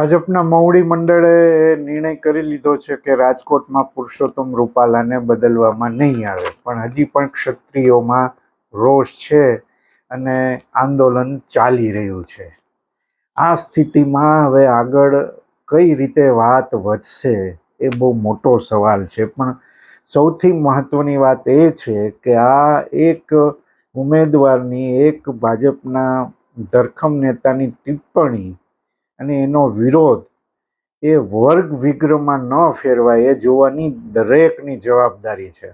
ભાજપના મવડી મંડળે નિર્ણય કરી લીધો છે કે રાજકોટમાં પુરુષોત્તમ રૂપાલાને બદલવામાં નહીં આવે. પણ હજી પણ ક્ષત્રિયોમાં રોષ છે અને આંદોલન ચાલી રહ્યું છે. આ સ્થિતિમાં હવે આગળ કઈ રીતે વાત વધશે એ બહુ મોટો સવાલ છે. પણ સૌથી મહત્વની વાત એ છે કે આ એક ઉમેદવારની, એક ભાજપના ધરખમ નેતાની ટિપ્પણી અને એનો વિરોધ એ વર્ગ વિગ્રહમાં ન ફેરવાય એ જોવાની દરેકની જવાબદારી છે.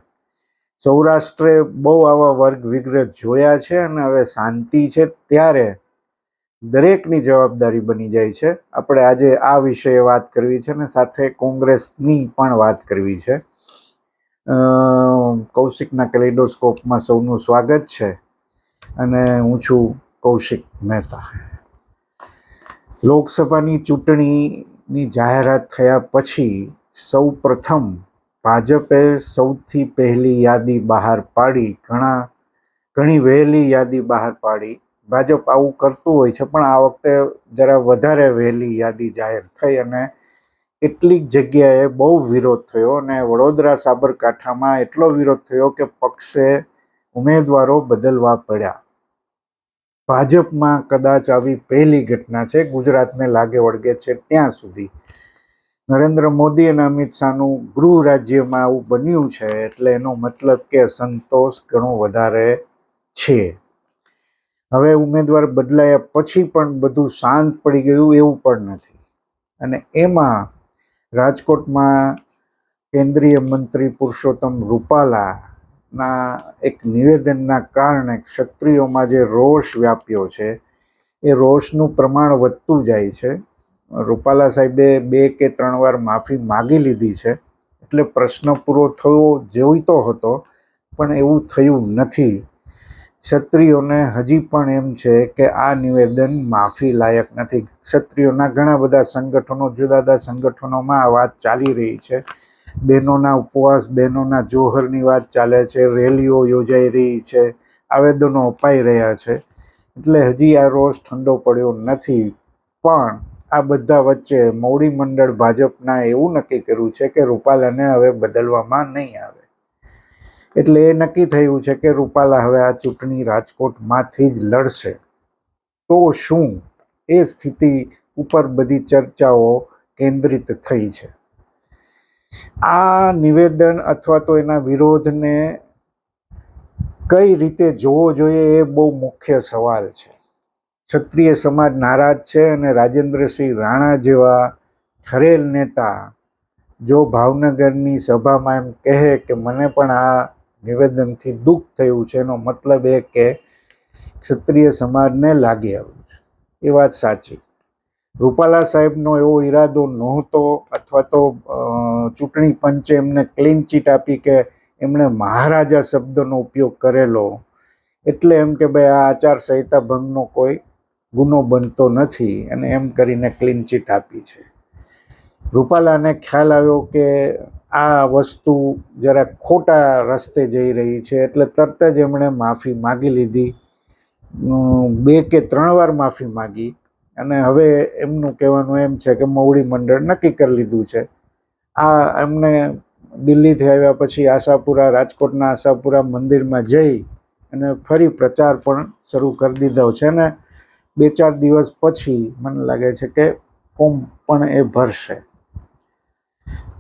સૌરાષ્ટ્રે બહુ આવા વર્ગ વિગ્રહ જોયા છે અને હવે શાંતિ છે ત્યારે દરેકની જવાબદારી બની જાય છે. આપણે આજે આ વિષয়ে વાત કરવી છે અને સાથે કોંગ્રેસની પણ વાત કરવી છે. કૌશિકના કેલેડોસ્કોપમાં સૌનું સ્વાગત છે અને હું છું કૌશિક મહેતા. લોકસભાની ચૂંટણીની જાહેરાત થયા પછી સૌ પ્રથમ ભાજપે સૌથી પહેલી યાદી બહાર પાડી, ઘણા, ઘણી વહેલી યાદી બહાર પાડી. ભાજપ આવું કરતું હોય છે, પણ આ વખતે જરા વધારે વહેલી યાદી જાહેર થઈ અને કેટલીક જગ્યાએ બહુ વિરોધ થયો અને વડોદરા સાબરકાંઠામાં એટલો વિરોધ થયો કે પક્ષે ઉમેદવારો બદલવા પડ્યા. ભાજપમાં કદાચ આવી પહેલી ઘટના છે. ગુજરાતને લાગે વળગે છે ત્યાં સુધી. નરેન્દ્ર મોદી અને અમિત શાહનું ગૃહ રાજ્યમાં આવું બન્યું છે એટલે એનો મતલબ કે સંતોષ ઘણો વધારે છે. હવે ઉમેદવાર બદલાયા પછી પણ બધું શાંત પડી ગયું એવું પણ નથી. અને એમાં રાજકોટમાં કેન્દ્રીય મંત્રી પુરુષોત્તમ રૂપાલાના એક નિવેદનના કારણે ક્ષત્રિયોમાં જે રોષ વ્યાપ્યો છે, એ રોષનું પ્રમાણ વધતું જાય છે. રૂપાલા સાહેબે બે કે ત્રણ વાર માફી માગી લીધી છે. એટલે પ્રશ્ન પૂરો થયો જોઈતો હતો, પણ એવું થયું નથી. ક્ષત્રિયોને હજી પણ એમ છે કે આ નિવેદન માફી લાયક નથી. ક્ષત્રિયોના ઘણા બધા સંગઠનો, જુદા જુદા સંગઠનોમાં આ વાત ચાલી રહી છે. બહેનોના ઉપવાસ, બહેનોના જોહરની વાત ચાલે છે, રેલીઓ યોજાઈ રહી છે, આવેદનો અપાઈ રહ્યા છે. એટલે હજી આ રોષ ઠંડો પડ્યો નથી. પણ આ બધા વચ્ચે મૌડી મંડળ ભાજપના એવું નક્કી કર્યું છે કે રૂપાલાને હવે બદલવામાં નહીં આવે. એટલે એ નક્કી થયું છે કે રૂપાલા હવે આ ચૂંટણી રાજકોટમાંથી જ લડશે. તો શું? એ સ્થિતિ ઉપર બધી ચર્ચાઓ કેન્દ્રિત થઈ છે. આ નિવેદન અથવા તો એના વિરોધને કઈ રીતે જોવો જોઈએ એ બહુ મુખ્ય સવાલ છે. ક્ષત્રિય સમાજ નારાજ છે અને રાજેન્દ્રસિંહ રાણા જેવા ઠરેલ નેતા જો ભાવનગરની સભામાં એમ કહે કે મને પણ આ નિવેદનથી દુઃખ થયું છે, એનો મતલબ એ કે ક્ષત્રિય સમાજને લાગી આવ્યું છે. એ વાત સાચી. રૂપાલા સાહેબનો એવો ઈરાદો નહોતો અથવા તો ચૂંટણી પંચે એમને ક્લીન ચીટ આપી કે એમણે મહારાજા શબ્દનો ઉપયોગ કરેલો. એટલે એમ કે ભાઈ આ આચારસંહિતા ભંગનો કોઈ ગુનો બનતો નથી અને એમ કરીને ક્લીન ચીટ આપી છે. રૂપાલાને ખ્યાલ આવ્યો કે આ વસ્તુ જરા ખોટા રસ્તે જઈ રહી છે એટલે તરત જ એમણે માફી માગી લીધી. બે કે ત્રણ વાર માફી માગી અને હવે એમનું કહેવાનું એમ છે કે મવડી મંડળ નક્કી કરી લીધું છે. આ એમને દિલ્હીથી આવ્યા પછી આશાપુરા, રાજકોટના આશાપુરા મંદિરમાં જઈ અને ફરી પ્રચાર પણ શરૂ કરી દીધો છે અને બે ચાર દિવસ પછી મને લાગે છે કે ફોર્મ પણ એ ભરશે.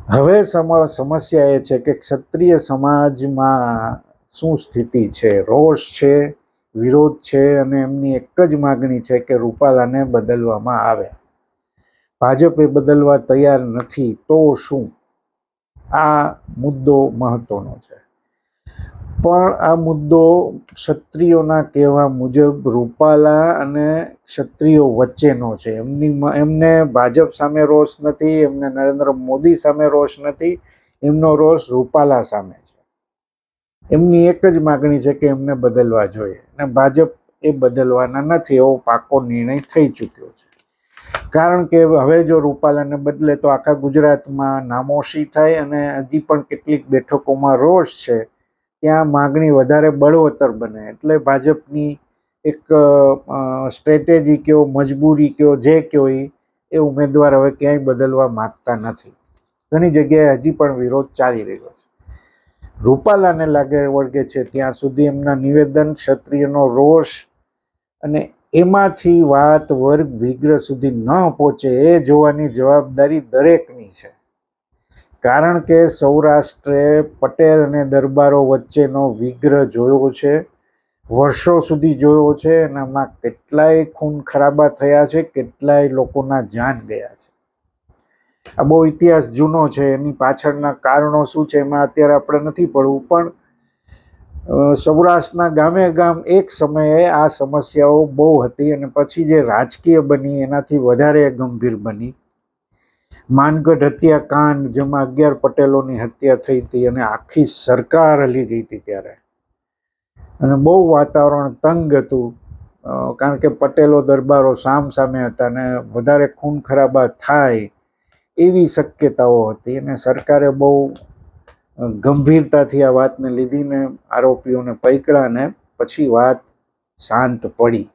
હવે સમસ્યા એ છે કે ક્ષત્રિય સમાજમાં શું સ્થિતિ છે? રોષ છે, વિરોધ છે અને એમની એક જ માગણી છે કે રૂપાલાને બદલવામાં આવે. ભાજપ બદલવા તૈયાર નથી તો શું? આ મુદ્દો મહત્વનો છે. પણ આ મુદ્દો ક્ષત્રિયોના કહેવા મુજબ રૂપાલા અને ક્ષત્રિયો વચ્ચેનો છે. એમની એમને ભાજપ સામે રોષ નથી, એમને નરેન્દ્ર મોદી સામે રોષ નથી, એમનો રોષ રૂપાલા સામે છે. એમની એક જ માગણી છે કે એમને બદલવા જોઈએ. અને ભાજપ એ બદલવાના નથી એવો પાકો નિર્ણય થઈ ચૂક્યો છે. કારણ કે હવે જો રૂપાલાને બદલે તો આખા ગુજરાતમાં નામોશી થાય અને હજી પણ કેટલીક બેઠકોમાં રોષ છે, ત્યાં માગણી વધારે બળવતર બને. એટલે ભાજપની એક સ્ટ્રેટેજી કયો, મજબૂરી કયો, જે કયો એ ઉમેદવાર હવે ક્યાંય બદલવા માગતા નથી. ઘણી જગ્યાએ હજી પણ વિરોધ ચાલી રહ્યો છે. રૂપાલાને લાગે વળગે છે ત્યાં સુધી એમના નિવેદન ક્ષત્રિયનો રોષ અને એમાંથી વાત વર્ગ વિગ્રહ સુધી ન પહોંચે એ જોવાની જવાબદારી દરેકની છે. કારણ કે સૌરાષ્ટ્રે પટેલ અને દરબારો વચ્ચેનો વિગ્રહ જોયો છે, વર્ષો સુધી જોયો છે અને એમાં કેટલાય ખૂન ખરાબા થયા છે, કેટલાય લોકોના જાન ગયા છે. આ બહુ ઇતિહાસ જૂનો છે, એની પાછળના કારણો શું છે એમાં અત્યારે આપણે નથી પડવું, પણ સૌરાષ્ટ્રના ગામે ગામ એક સમયે આ સમસ્યાઓ બહુ હતી અને પછી જે રાજકીય બની એનાથી વધારે ગંભીર બની. માનગઢ હત્યાકાંડ, જેમાં અગિયાર પટેલોની હત્યા થઈ હતી અને આખી સરકાર હલી ગઈ હતી ત્યારે. અને બહુ વાતાવરણ તંગ હતું. કારણ કે પટેલો દરબારો સામ સામે હતા અને વધારે ખૂન ખરાબા થાય એવી શક્યતાઓ હતી અને સરકારે બહુ ગંભીરતાથી આ વાતને લીધીને આરોપીઓને પકડ્યા પછી વાત શાંત પડી.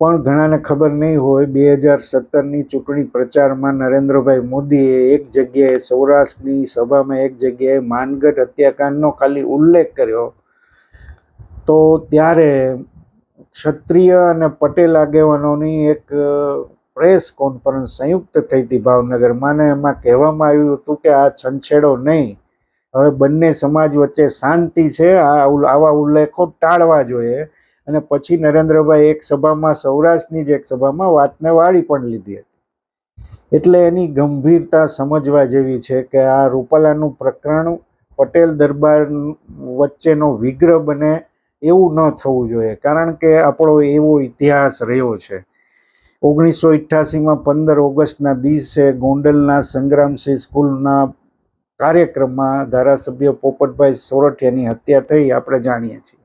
પણ ઘણાને ખબર નહીં હોય, બે હજાર સત્તરની ચૂંટણી પ્રચારમાં નરેન્દ્રભાઈ મોદીએ એક જગ્યાએ સૌરાષ્ટ્રની સભામાં એક જગ્યાએ માનગઢ હત્યાકાંડનો ખાલી ઉલ્લેખ કર્યો. તો ત્યારે ક્ષત્રિય અને પટેલ આગેવાનોની એક પ્રેસ કોન્ફરન્સ સંયુક્ત થઈ હતી ભાવનગરમાં અને એમાં કહેવામાં આવ્યું હતું કે આ છંછેડો નહીં. હવે બંને સમાજ વચ્ચે શાંતિ છે, આ આવા ઉલ્લેખો ટાળવા જોઈએ. અને પછી નરેન્દ્રભાઈ એક સભામાં, સૌરાષ્ટ્રની જ એક સભામાં વાતને વાળી પણ લીધી હતી. એટલે એની ગંભીરતા સમજવા જેવી છે કે આ રૂપાલાનું પ્રકરણ પટેલ દરબાર વચ્ચેનો વિગ્રહ બને એવું ન થવું જોઈએ. કારણ કે આપણો એવો ઇતિહાસ રહ્યો છે. ઓગણીસો અઠ્યાસીમાં પંદર ઓગસ્ટના દિવસે ગોંડલના સંગ્રામસિંહ સ્કૂલના કાર્યક્રમમાં ધારાસભ્ય પોપટભાઈ સોરઠિયાની હત્યા થઈ, આપણે જાણીએ છીએ.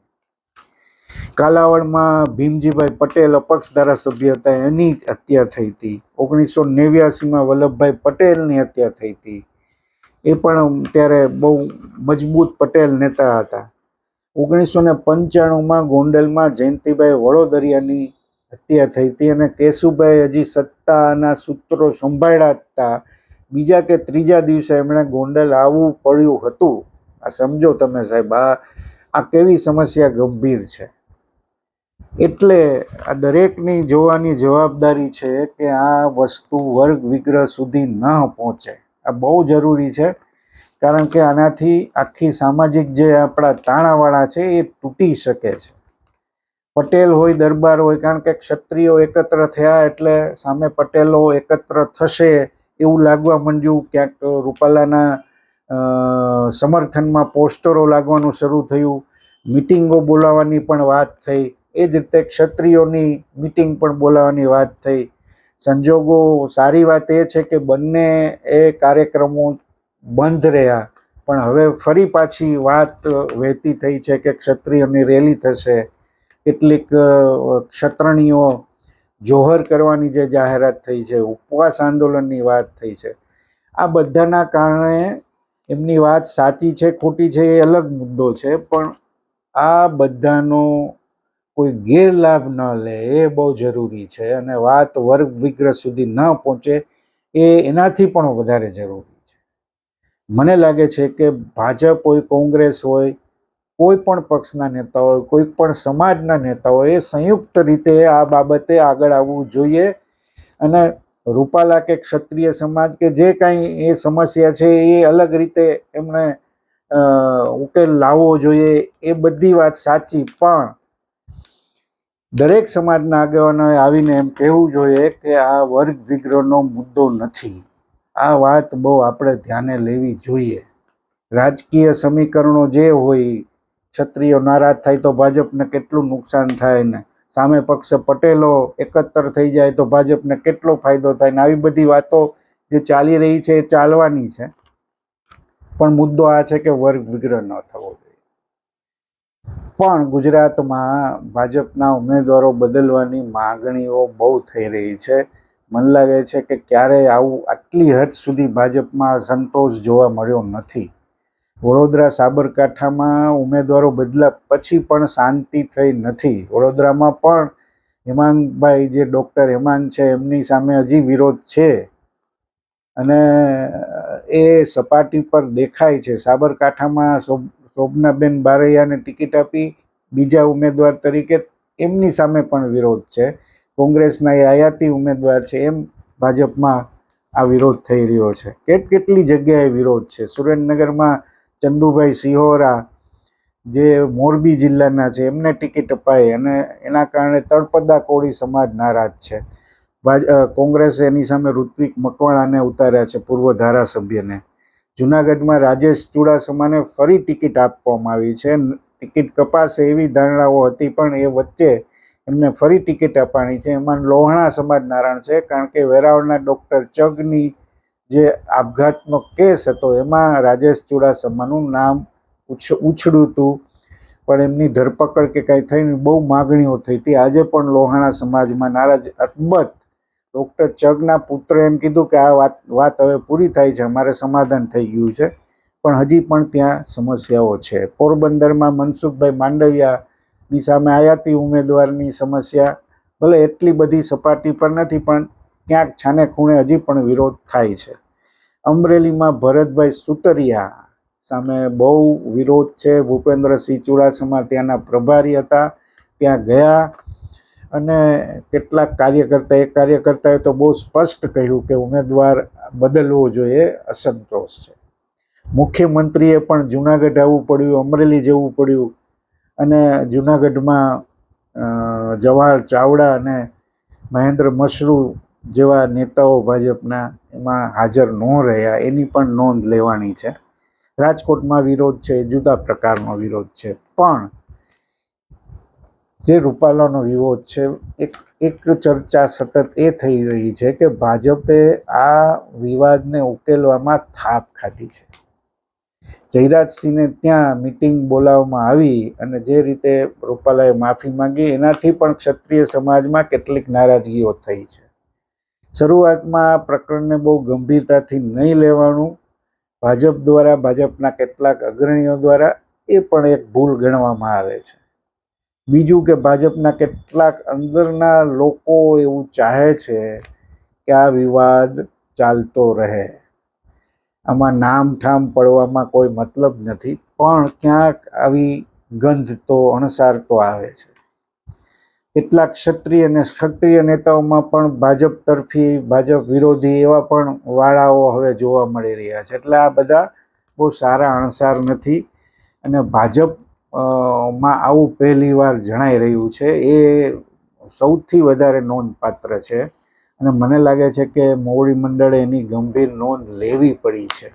કાલાવડમાં ભીમજીભાઈ પટેલ અપક્ષ ધારાસભ્ય હતા, એની હત્યા થઈ હતી. ઓગણીસો નેવ્યાસીમાં વલ્લભભાઈ પટેલની હત્યા થઈ હતી. એ પણ ત્યારે બહુ મજબૂત પટેલ નેતા હતા. ઓગણીસો ને પંચાણુંમાં ગોંડલમાં જયંતિભાઈ વડોદરિયાની હત્યા થઈ હતી અને કેશુભાઈ હજી સત્તાના સૂત્રો સંભાળ્યા હતા બીજા કે ત્રીજા દિવસે એમણે ગોંડલ આવવું પડ્યું હતું. આ સમજો તમે સાહેબ, આ આ કેવી સમસ્યા ગંભીર છે. એટલે આ દરેકની જોવાની જવાબદારી છે કે આ વસ્તુ વર્ગ વિગ્રહ સુધી ન પહોંચે. આ બહુ જરૂરી છે, કારણ કે આનાથી આખી સામાજિક જે આપણા તાણાવાળા છે એ તૂટી શકે છે. પટેલ હોય, દરબાર હોય, કારણ કે ક્ષત્રિયો એકત્ર થયા એટલે સામે પટેલો એકત્ર થશે એવું લાગવા માંડ્યું. ક્યાંક રૂપાલાના સમર્થનમાં પોસ્ટરો લાગવાનું શરૂ થયું. મિટિંગો બોલાવવાની પણ વાત થઈ. એ જ રીતે ક્ષત્રિયોની મિટિંગ પણ બોલાવવાની વાત થઈ. સંજોગો, સારી વાત એ છે કે બંને એ કાર્યક્રમો બંધ રહ્યા. પણ હવે ફરી પાછી વાત વહેતી થઈ છે કે ક્ષત્રિયોની રેલી થશે. કેટલીક ક્ષત્રણીઓ જોહર કરવાની જે જાહેરાત થઈ છે, ઉપવાસ આંદોલનની વાત થઈ છે, આ બધાના કારણે એમની વાત સાચી છે, ખોટી છે, એ અલગ મુદ્દો છે, પણ આ બધાનો કોઈ ગેરલાભ ન લે, એ બહુ જરૂરી છે અને વાત વર્ગ વિગ્રહ સુધી ન પહોંચે, એ એનાથી પણ વધારે જરૂરી છે. મને લાગે છે કે ભાજપ હોય, કોંગ્રેસ હોય કોઈ પણ પક્ષના નેતા હોય, કોઈ પણ સમાજના નેતા હોય, એ સંયુક્ત રીતે આ બાબતે આગળ આવવું જોઈએ. અને રૂપાલા કે ક્ષત્રિય સમાજ કે જે કાંઈ એ સમસ્યા છે, એ અલગ રીતે એમણે ઉકેલ લાવવો જોઈએ, એ બધી વાત સાચી. પણ દરેક સમાજના આગેવાનોએ આવીને એમ કહેવું જોઈએ કે આ વર્ગ વિગ્રહનો મુદ્દો નથી. આ વાત બહુ આપણે ધ્યાને લેવી જોઈએ. રાજકીય સમીકરણો જે હોય ક્ષત્રિયો નારાજ થાય તો ભાજપને કેટલું નુકસાન થાય ને? સામે પક્ષે પટેલો એકત્ર થઈ જાય તો ભાજપને કેટલો ફાયદો થાય ને? આવી બધી વાતો જે ચાલી રહી છે એ ચાલવાની છે. પણ મુદ્દો આ છે કે વર્ગ વિગ્રહ ન થવો જોઈએ. પણ ગુજરાતમાં ભાજપના ઉમેદવારો બદલવાની માગણીઓ બહુ થઈ રહી છે. મને લાગે છે કે ક્યારેય આવું આટલી હદ સુધી ભાજપમાં સંતોષ જોવા મળ્યો નથી. વડોદરા સાબરકાંઠામાં ઉમેદવારો બદલા પછી પણ શાંતિ થઈ નથી. વડોદરામાં પણ હેમાંગભાઈ જે ડૉક્ટર હેમાંગ છે, એમની સામે હજી વિરોધ છે. અને એ સપાટી પર દેખાય છે. સાબરકાંઠામાં શોભ, શોભનાબેન બારૈયાને ટિકિટ આપી બીજા ઉમેદવાર તરીકે એમની સામે પણ વિરોધ છે. કોંગ્રેસના એ આયાતી ઉમેદવાર છે, એમ ભાજપમાં આ વિરોધ થઈ રહ્યો છે. કેટ કેટલી જગ્યાએ વિરોધ છે? સુરેન્દ્રનગરમાં ચંદુભાઈ સિહોરા, જે મોરબી જિલ્લાના છે, એમને ટિકિટ અપાઈ અને એના કારણે તળપદા કોળી સમાજ નારાજ છે. કોંગ્રેસે એની સામે ઋત્વિક મકવાણાને ઉતાર્યા છે પૂર્વ ધારાસભ્યને. જુનાગઢમાં રાજેશ ચુડાસમાને ફરી ટિકિટ આપવામાં આવી છે. ટિકિટ કપાશે એવી ધારણાઓ હતી, પણ એ વચ્ચે એમને ફરી ટિકિટ અપાણી છે. એમાં લોહણા સમાજ નારાયણ છે, કારણ કે વેરાવળના ડૉક્ટર ચગની જે આપઘાતનો કેસ હતો, એમાં રાજેશ ચુડાસમાનું નામ ઉછ, ઉછળ્યું હતું. પણ એમની ધરપકડ કે કાંઈ થઈને બહુ માગણીઓ થઈ હતી. આજે પણ લોહાણા સમાજમાં નારાજ અકબત, ડૉક્ટર ચગના પુત્રે એમ કીધું કે આ વાત વાત હવે પૂરી થાય છે, અમારે સમાધાન થઈ ગયું છે. પણ હજી પણ ત્યાં સમસ્યાઓ છે. પોરબંદરમાં મનસુખભાઈ માંડવિયાની સામે આયાતી ઉમેદવારની સમસ્યા, ભલે એટલી બધી સપાટી પર નથી, પણ ક્યાંક છાને ખૂણે હજી પણ વિરોધ થાય છે. અમરેલીમાં ભરતભાઈ સુતરિયા સામે બહુ વિરોધ છે. ભૂપેન્દ્રસિંહ ચુડાસમા ત્યાંના પ્રભારી હતા, ત્યાં ગયા અને કેટલાક કાર્યકર્તા, એક કાર્યકર્તાએ તો બહુ સ્પષ્ટ કહ્યું કે ઉમેદવાર બદલવો જોઈએ, અસંતોષ છે. મુખ્યમંત્રીએ પણ જુનાગઢ આવવું પડ્યું, અમરેલી જવું પડ્યું અને જુનાગઢમાં જવાહર ચાવડા અને મહેન્દ્ર મશરૂ જેવા નેતાઓ ભાજપના એમાં હાજર ન રહ્યા, એની પણ નોંધ લેવાની છે. રાજકોટમાં વિરોધ છે, જુદા પ્રકારનો વિરોધ છે. પણ જે રૂપાલાનો વિરોધ છે, એક એક ચર્ચા સતત એ થઈ રહી છે કે ભાજપે આ વિવાદને ઉકેલવામાં થાપ ખાધી છે. જયરાજસિંહને ત્યાં મિટિંગ બોલાવવામાં આવી અને જે રીતે રૂપાલાએ માફી માંગી, એનાથી પણ ક્ષત્રિય સમાજમાં કેટલીક નારાજગીઓ થઈ છે. શરૂઆતમાં આ પ્રકરણને બહુ ગંભીરતાથી નહીં લેવાનું. ભાજપ દ્વારા, ભાજપના કેટલાક અગ્રણીઓ દ્વારા એ પણ એક ભૂલ ગણવામાં આવે છે. બીજું કે ભાજપના કેટલાક અંદરના લોકો એવું ચાહે છે કે આ વિવાદ ચાલતો રહે. આમાં નામ ઠામ પડવામાં કોઈ મતલબ નથી, પણ ક્યાંક આવી ગંધ તો અણસાર તો આવે છે. કેટલાક ક્ષત્રિય અને ક્ષત્રિય નેતાઓમાં પણ ભાજપ તરફી ભાજપ વિરોધી એવા પણ વાળાઓ હવે જોવા મળી રહ્યા છે. એટલે આ બધા બહુ સારા અણસાર નથી અને ભાજપમાં આવું પહેલીવાર જણાઈ રહ્યું છે. એ સૌથી વધારે નોંધપાત્ર છે અને મને લાગે છે કે મોવડી મંડળે એની ગંભીર નોંધ લેવી પડી છે.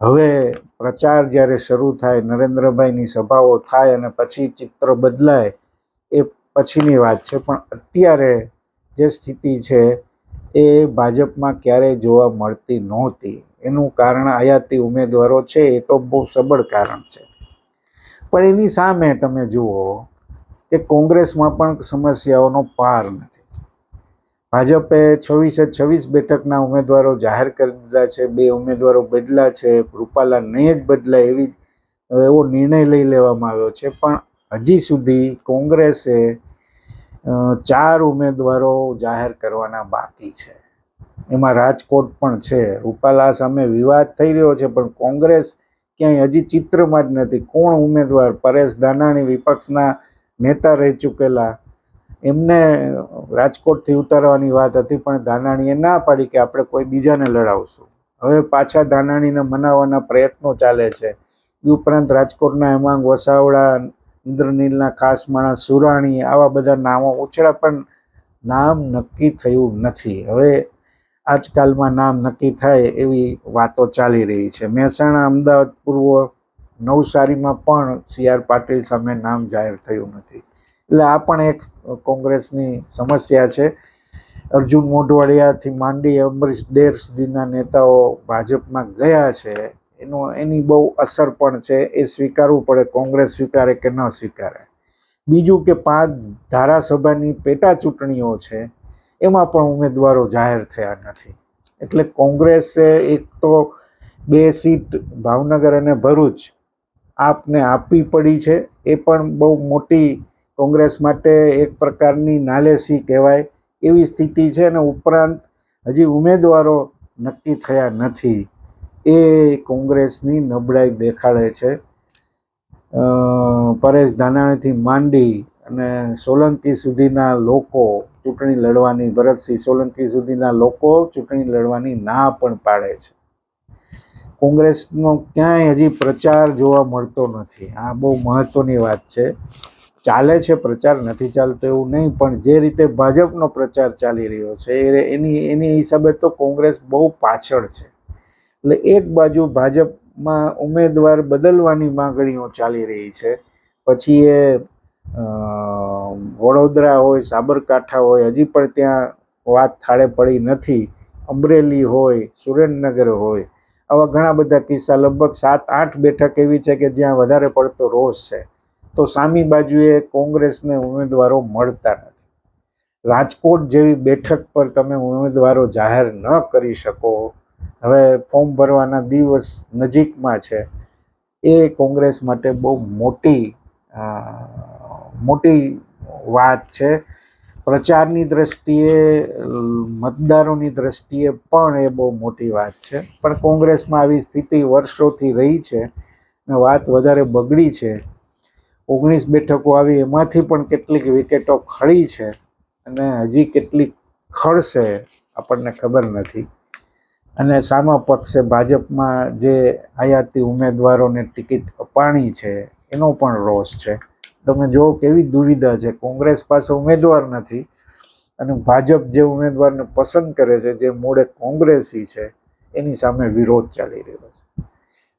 હવે પ્રચાર જ્યારે શરૂ થાય, નરેન્દ્રભાઈની સભાઓ થાય અને પછી ચિત્ર બદલાય, એ પછીની વાત છે, પણ અત્યારે જે સ્થિતિ છે એ ભાજપમાં ક્યારેય જોવા મળતી નહોતી. એનું કારણ આયાતી ઉમેદવારો છે, એ તો બહુ સબળ કારણ છે. પણ એની સામે તમે જુઓ કે કોંગ્રેસમાં પણ સમસ્યાઓનો પાર નથી. ભાજપે છવ્વીસે છવ્વીસ બેઠકના ઉમેદવારો જાહેર કરી દીધા છે, બે ઉમેદવારો બદલા છે, રૂપાલા નહીં જ બદલાય એવી, એવો નિર્ણય લઈ લેવામાં આવ્યો છે. પણ હજી સુધી કોંગ્રેસે ચાર ઉમેદવારો જાહેર કરવાના બાકી છે. એમાં રાજકોટ પણ છે. રૂપાલા સામે વિવાદ થઈ રહ્યો છે, પણ કોંગ્રેસ ક્યાંય હજી ચિત્રમાં જ નથી. કોણ ઉમેદવાર? પરેશ ધાનાણી વિપક્ષના નેતા રહી ચૂકેલા. એમને રાજકોટથી ઉતારવાની વાત હતી, પણ ધાનાણીએ ના પાડી કે આપણે કોઈ બીજાને લડાવશું. હવે પાછા ધાનાણીને મનાવવાના પ્રયત્નો ચાલે છે. એ ઉપરાંત રાજકોટના હેમાંગ વસાવડા ઇન્દ્રનીલના કાસમાણા, સુરાણી આવા બધા નામો ઉછળ્યા પણ નામ નક્કી થયું નથી. હવે આજકાલમાં નામ નક્કી થાય એવી વાતો ચાલી રહી છે. મહેસાણા, અમદાવાદ પૂર્વ નવસારીમાં પણ સી આર પાટીલ સામે નામ જાહેર થયું નથી. એટલે આ પણ એક કોંગ્રેસની સમસ્યા છે. અર્જુન મોઢવાડિયાથી માંડી અમરીશ ડેર સુધીના નેતાઓ ભાજપમાં ગયા છે. એનો, એની બહુ અસર પણ છે, એ સ્વીકારવું પડે, કોંગ્રેસ સ્વીકારે કે ન સ્વીકારે. બીજું કે પાંચ ધારાસભાની પેટા ચૂંટણીઓ છે, એમાં પણ ઉમેદવારો જાહેર થયા નથી. એટલે કોંગ્રેસે એક તો બે સીટ ભાવનગર અને ભરૂચ આપને આપવી પડી છે, એ પણ બહુ મોટી કોંગ્રેસ માટે એક પ્રકારની નાલેસી કહેવાય એવી સ્થિતિ છે અને ઉપરાંત હજી ઉમેદવારો નક્કી થયા નથી. એ કોંગ્રેસની નબળાઈ દેખાડે છે. પરેશ ધાનાણીથી માંડી અને સોલંકી સુધીના લોકો ચૂંટણી લડવાની, ભરતસિંહ સોલંકી સુધીના લોકો ચૂંટણી લડવાની ના પણ પાડે છે. કોંગ્રેસનો ક્યાંય હજી પ્રચાર જોવા મળતો નથી. આ બહુ મહત્ત્વની વાત છે. ચાલે છે પ્રચાર, નથી ચાલતો એવું નહીં, પણ જે રીતે ભાજપનો પ્રચાર ચાલી રહ્યો છે એની એની હિસાબે તો કોંગ્રેસ બહુ પાછળ છે. એટલે એક બાજુ ભાજપમાં ઉમેદવાર બદલવાની માંગણીઓ ચાલી રહી છે. પછી એ વડોદરા હોય, સાબરકાંઠા હોય, હજી પણ ત્યાં વાત થાળે પડી નથી. અમરેલી હોય, સુરેન્દ્રનગર હોય. આવા ઘણા બધા કિસ્સા, લગભગ સાત, આઠ બેઠક એવી છે કે જ્યાં વધારે પડતો રોષ છે. તો સામી બાજુએ કોંગ્રેસને ઉમેદવારો મળતા નથી. રાજકોટ જેવી બેઠક પર તમે ઉમેદવારો જાહેર ન કરી શકો. હવે ફોર્મ ભરવાના દિવસ નજીકમાં છે. એ કોંગ્રેસ માટે બહુ મોટી મોટી વાત છે. પ્રચારની દ્રષ્ટિએ, મતદારોની દ્રષ્ટિએ પણ એ બહુ મોટી વાત છે. પણ કોંગ્રેસમાં આવી સ્થિતિ વર્ષોથી રહી છે અને વાત વધારે બગડી છે. ઓગણીસ બેઠકો આવી એમાંથી પણ કેટલીક વિકેટો ખળી છે અને હજી કેટલીક ખળશે આપણને ખબર નથી. અને સામા પક્ષે ભાજપમાં જે આયાતી ઉમેદવારોને ટિકિટ અપાણી છે, એનો પણ રોષ છે. તમે જુઓ કેવી દુવિધા છે. કોંગ્રેસ પાસે ઉમેદવાર નથી અને ભાજપ જે ઉમેદવારને પસંદ કરે છે, જે મૂળે કોંગ્રેસી છે, એની સામે વિરોધ ચાલી રહ્યો છે.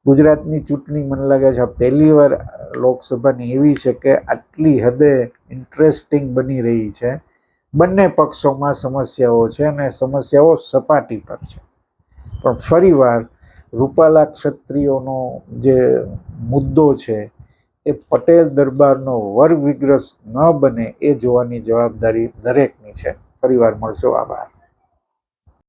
ગુજરાતની ચૂંટણી મને લાગે છે આ પહેલી વાર લોકસભાની એવી છે કે આટલી હદે ઇન્ટરેસ્ટિંગ બની રહી છે. બંને પક્ષોમાં સમસ્યાઓ છે અને સમસ્યાઓ સપાટી પર છે. પણ ફરીવાર રૂપાલા ક્ષત્રિયોનો જે મુદ્દો છે, એ પટેલ દરબારનો વર્ગ વિગ્રસ ન બને એ જોવાની જવાબદારી દરેકની છે. ફરીવાર મળશો. આભાર.